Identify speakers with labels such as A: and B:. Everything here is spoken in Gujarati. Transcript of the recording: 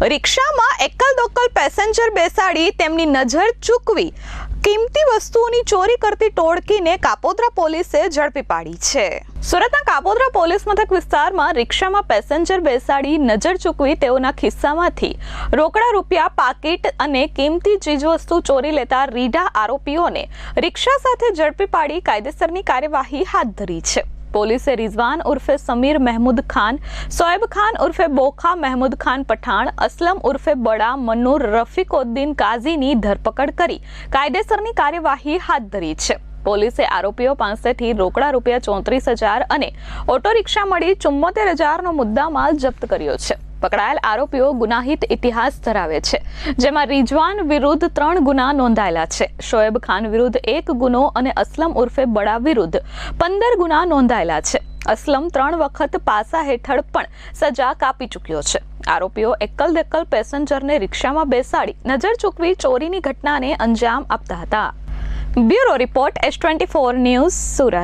A: રિક્ષામાં એકલ દોકલ પેસેન્જર બેસાડી તેમની નજર ચૂકવી. કિંમતી વસ્તુઓની ચોરી કરતી ટોળકીને કાપોદ્રા પોલીસે ઝડપી પાડી છે. સુરતના કાપોદ્રા પોલીસ મથક વિસ્તારમાં રિક્ષામાં પેસેન્જર બેસાડી નજર ચૂકવી તેઓના ખિસ્સામાંથી રોકડા રૂપિયા, પાકીટ અને કિંમતી ચીજવસ્તુ ચોરી લેતા રીઢા આરોપીઓને રિક્ષા સાથે ઝડપી પાડી કાયદેસરની કાર્યવાહી હાથ ધરી છે. પોલીસે રિઝવાન ઉર્ફે સમીર મહેમૂદ ખાન, સોએબ ખાન ઉર્ફે બોખા મહેમૂદ ખાન પઠાણ, અસલમ ઉર્ફે બડા મન્નૂર, રફીકોદ્દીન કાઝીની ધરપકડ કરી. કાયદેસરની કાર્યવાહી હાથ ધરી છે. પોલીસે આરોપીઓ પાસેથી રોકડા રૂપિયા ચોત્રીસ હજાર અને ઓટો રિક્ષા મળી ચુમ્મોતેર હજારનો મુદ્દામાલ જપ્ત કર્યો છે. પકડાયેલ આરોપીઓ ગુનાહિત ઇતિહાસ ધરાવે છે, જેમાં રિજવાન વિરુદ્ધ ત્રણ ગુના નોંધાયેલા છે. શોએબ ખાન વિરુદ્ધ એક ગુનો અને અસલમ ઉર્ફે બડા વિરુદ્ધ પંદર ગુના નોંધાયેલા છે. અસલમ ત્રણ વખત પાસા હેઠળ પણ સજા કાપી ચૂક્યો છે. આરોપીઓ એકલ દેકલ પેસેન્જરને રિક્ષામાં બેસાડી નજર ચૂકવી ચોરીની ઘટનાને અંજામ આપતા હતા. Bureau report S twenty four news Surat.